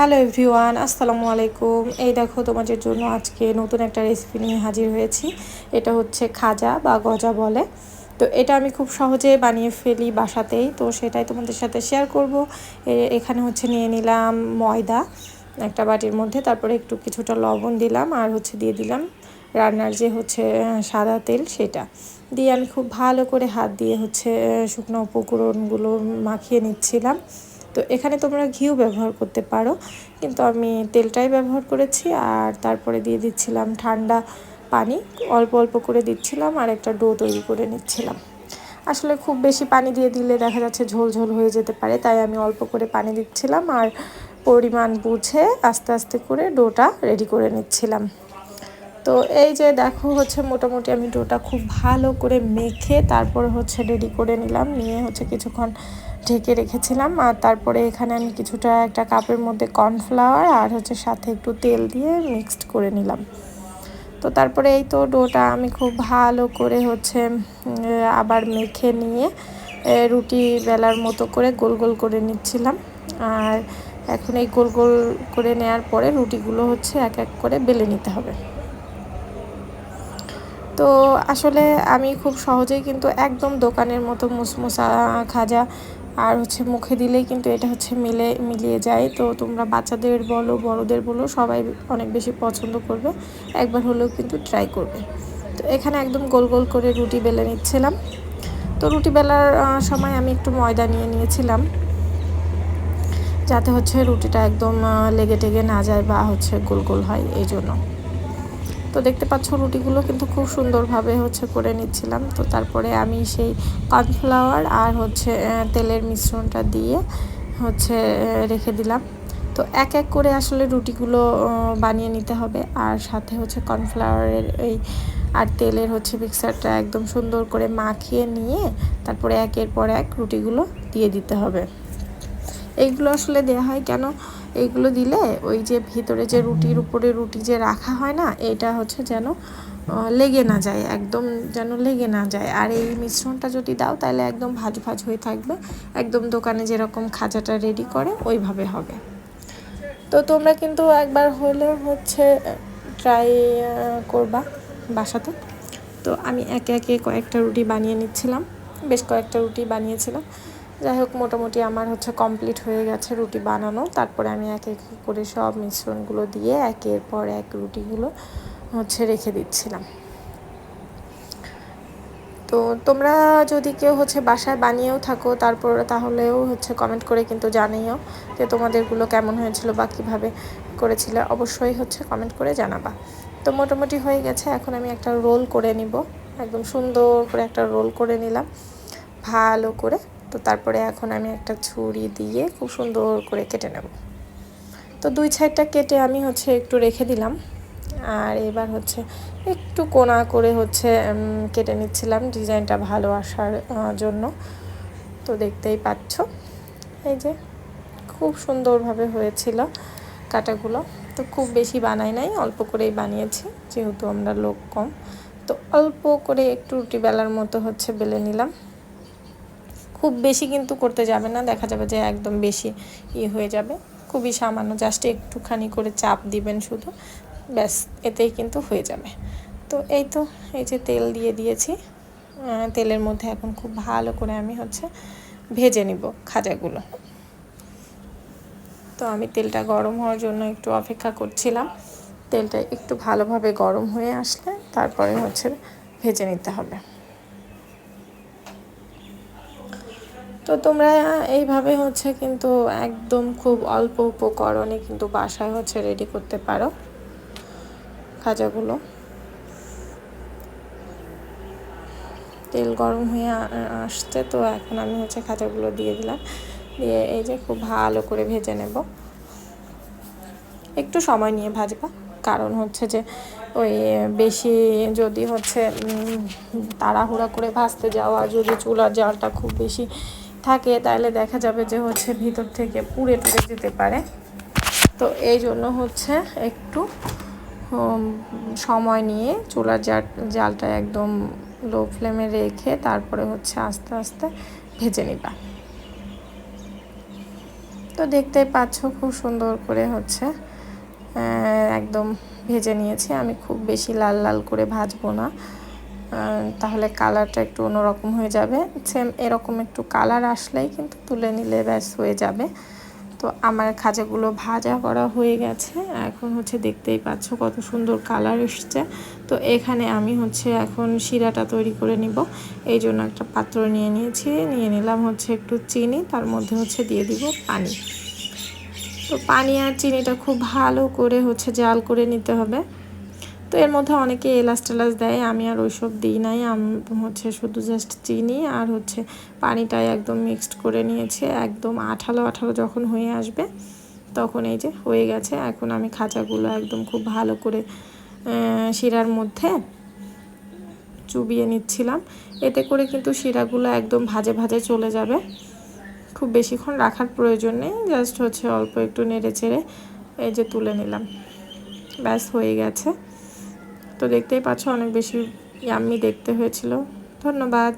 Hello everyone, আসসালামু আলাইকুম। এই দেখো তোমাদের জন্য আজকে নতুন একটা রেসিপি নিয়ে হাজির হয়েছি। এটা হচ্ছে খাজা বা গজা বলে। তো এটা আমি খুব সহজে বানিয়ে ফেলি বাসাতেই। তো সেটাই তোমাদের সাথে শেয়ার করব। এখানে হচ্ছে নিয়ে নিলাম ময়দা একটা বাটির মধ্যে, তারপরে একটু কিছুটা লবণ দিলাম আর হচ্ছে দিয়ে দিলাম রান্নার যে হচ্ছে সাদা তেল সেটা। দিয়ে আমি খুব ভালো করে হাত দিয়ে হচ্ছে শুকনো উপকরণগুলো মাখিয়ে নিচ্ছিলাম। তো এখানে তোমরা ঘিও ব্যবহার করতে পারো। কিন্তু আমি তেলটাই ব্যবহার করেছি আর তারপরে দিয়ে দিচ্ছিলাম ঠান্ডা পানি। অল্প অল্প করে দিচ্ছিলাম আর একটা ডো তৈরি করে নিচ্ছিলাম। আসলে খুব বেশি পানি দিয়ে দিলে দেখা যাচ্ছে ঝোল ঝোল হয়ে যেতে পারে, তাই আমি অল্প করে পানি দিচ্ছিলাম আর পরিমাণ বুঝে আস্তে আস্তে করে ডোটা রেডি করে নিচ্ছিলাম। তো এই যে দেখো হচ্ছে মোটামুটি আমি ডোটা খুব ভালো করে মেখে তারপর হচ্ছে রেডি করে নিলাম। নিয়ে হচ্ছে কিছুক্ষণ ঢেকে রেখেছিলাম। আর তারপরে এখানে আমি কিছুটা একটা কাপের মধ্যে কর্নফ্লাওয়ার আর হচ্ছে সাথে একটু তেল দিয়ে মিক্সড করে নিলাম। তো তারপরে এই তো ডোটা আমি খুব ভালো করে হচ্ছে আবার মেখে নিয়ে রুটি বেলার মতো করে গোল গোল করে নিচ্ছিলাম। আর এখন এই গোল গোল করে নেওয়ার পরে রুটিগুলো হচ্ছে এক এক করে বেলে নিতে হবে। তো আসলে আমি খুব সহজেই কিন্তু একদম দোকানের মতো মুসমুসা, খাজা আর হচ্ছে মুখে দিলেই কিন্তু এটা হচ্ছে মিলে, মিলিয়ে যায়। তো তোমরা বাচ্চাদের বলো, বড়দের বলো, সবাই অনেক বেশি পছন্দ করবে। একবার হলেও কিন্তু ট্রাই করবে। তো এখানে একদম গোল গোল করে রুটি বেলে নিচ্ছিলাম। তো রুটি বেলার সময় আমি একটু ময়দা নিয়ে নিয়েছিলাম। যাতে হচ্ছে রুটিটা একদম লেগে টেগে না যায় বা হচ্ছে গোল গোল হয়, এই জন্য। তো দেখতে পাচ্ছ রুটিগুলো কিন্তু খুব সুন্দরভাবে হচ্ছে করে নিচ্ছিলাম। তো তারপরে আমি সেই কর্নফ্লাওয়ার আর হচ্ছে তেলের মিশ্রণটা দিয়ে হচ্ছে রেখে দিলাম। তো এক এক করে আসলে রুটিগুলো বানিয়ে নিতে হবে। আর সাথে হচ্ছে কর্নফ্লাওয়ারের এই আর তেলের হচ্ছে মিক্সারটা একদম সুন্দর করে মাখিয়ে নিয়ে তারপরে একের পর এক রুটিগুলো দিয়ে দিতে হবে। এইগুলো আসলে দেওয়া হয় কেন? এইগুলো দিলে ওই যে ভিতরে যে রুটির উপরে রুটি যে রাখা হয় না, এটা হচ্ছে যেন লেগে না যায়, একদম যেন লেগে না যায়। আর এই মিশ্রণটা যদি দাও, তাহলে একদম ভাজ ভাজ হয়ে থাকবে। একদম দোকানে যেরকম খাজাটা রেডি করে, ওইভাবে হবে। তো তোমরা কিন্তু একবার হলে হচ্ছে ট্রাই করবা বাসাতে। তো আমি একে একে কয়েকটা রুটি বানিয়ে নিচ্ছিলাম, বেশ কয়েকটা রুটি বানিয়েছিলাম। যাই হোক, মোটামুটি আমার হচ্ছে কমপ্লিট হয়ে গেছে রুটি বানানো। তারপরে আমি এক এক করে সব মিশ্রণগুলো দিয়ে একের পর এক রুটিগুলো হচ্ছে রেখে দিচ্ছিলাম। তো তোমরা যদি কেউ হচ্ছে বাসায় বানিয়েও থাকো, তারপর তাহলেও হচ্ছে কমেন্ট করে কিন্তু জানিও যে তোমাদেরগুলো কেমন হয়েছিল বা কীভাবে করেছিলে। অবশ্যই হচ্ছে কমেন্ট করে জানাবা। তো মোটামুটি হয়ে গেছে। এখন আমি একটা রোল করে নিব। একদম সুন্দর করে একটা রোল করে নিলাম। ভালো করে তো তারপরে এখন আমি একটা ছুরি দিয়ে খুব সুন্দর করে কেটে নেব। তো দুই সাইডটা কেটে আমি হচ্ছে একটু রেখে দিলাম। আর এবার হচ্ছে একটু কোনা করে হচ্ছে কেটে নিচ্ছিলাম ডিজাইনটা ভালো আসার জন্য। তো দেখতেই পাচ্ছ, এই যে খুব সুন্দরভাবে হয়েছিল কাটাগুলো। তো খুব বেশি বানাই নাই, অল্প করেই বানিয়েছি, যেহেতু আমরা লোক কম। তো অল্প করে একটু রুটি বেলার মতো হচ্ছে বেলে নিলাম। খুব বেশি কিন্তু করতে যাবে না, দেখা যাবে যে একদম বেশি ই হয়ে যাবে। খুবই সামান্য জাস্ট একটুখানি করে চাপ দিবেন শুধু, ব্যাস, এতেই কিন্তু হয়ে যাবে। তো এই তো, এই যে তেল দিয়ে দিয়েছি তেলের মধ্যে এখন খুব ভালো করে আমি হচ্ছে ভেজে নিব খাজাগুলো। তো আমি তেলটা গরম হওয়ার জন্য একটু অপেক্ষা করছিলাম, তেলটা একটু ভালোভাবে গরম হয়ে আসলে তারপরে হচ্ছে ভেজে নিতে হবে। তো তোমরা এইভাবে হচ্ছে কিন্তু একদম খুব অল্প উপকরণে কিন্তু বাসায় হচ্ছে রেডি করতে পারো খাজাগুলো। তেল গরম হয়ে আসছে তো এখন আমি হচ্ছে খাজাগুলো দিয়ে দিলাম। দিয়ে এই যে খুব ভালো করে ভেজে নেব। একটু সময় নিয়ে ভাজবা, কারণ হচ্ছে যে ওই বেশি যদি হচ্ছে তাড়াহুড়া করে ভাজতে যাওয়া, যদি চুলার জালটা খুব বেশি থাকে, তাহলে দেখা যাবে যে হচ্ছে ভিতর থেকে পুড়ে টুড়ে যেতে পারে। তো এই জন্য হচ্ছে একটু সময় নিয়ে চুলার জাল জালটা একদম লো ফ্লেমে রেখে তারপরে হচ্ছে আস্তে আস্তে ভেজে নিবা। তো তো দেখতেই পাচ্ছ খুব সুন্দর করে হচ্ছে একদম ভেজে নিয়েছি। আমি খুব বেশি লাল লাল করে ভাজবো না। তাহলে কালারটা একটু অন্যরকম হয়ে যাবে। সেম এরকম একটু কালার আসলেই কিন্তু তুলে নিলে ব্যাস হয়ে যাবে। তো আমার খাজাগুলো ভাজা করা হয়ে গেছে। এখন হচ্ছে দেখতেই পাচ্ছ কত সুন্দর কালার এসছে। তো এখানে আমি হচ্ছে এখন শিরাটা তৈরি করে নিব। এই জন্য একটা পাত্র নিয়ে নিয়েছি। নিয়ে নিলাম হচ্ছে একটু চিনি, তার মধ্যে হচ্ছে দিয়ে দিব পানি। তো পানি আর চিনিটা খুব ভালো করে হচ্ছে জাল করে নিতে হবে। তো এর মধ্যে অনেকে এলাচ টেলাচ দেয়, আমি আর ওইসব দিই নাই, আমি হচ্ছে শুধু জাস্ট চিনি আর হচ্ছে পানিটাই একদম মিক্সড করে নিয়েছি, একদম আঠালো আঠালো যখন হয়ে আসবে তখন এই যে হয়ে গেছে, এখন আমি খাঁচাগুলো একদম খুব ভালো করে শিরার মধ্যে চুবিয়ে নিচ্ছিলাম, এতে করে কিন্তু শিরাগুলো একদম ভাজে ভাজে চলে যাবে, খুব বেশিক্ষণ রাখার প্রয়োজন নেই জাস্ট হচ্ছে অল্প একটু নেড়ে চেড়ে এই যে তুলে নিলাম, ব্যাস হয়ে গেছে। তো দেখতেই পাচ্ছ অনেক বেশি ইয়াম্মি দেখতে হয়েছিল। ধন্যবাদ।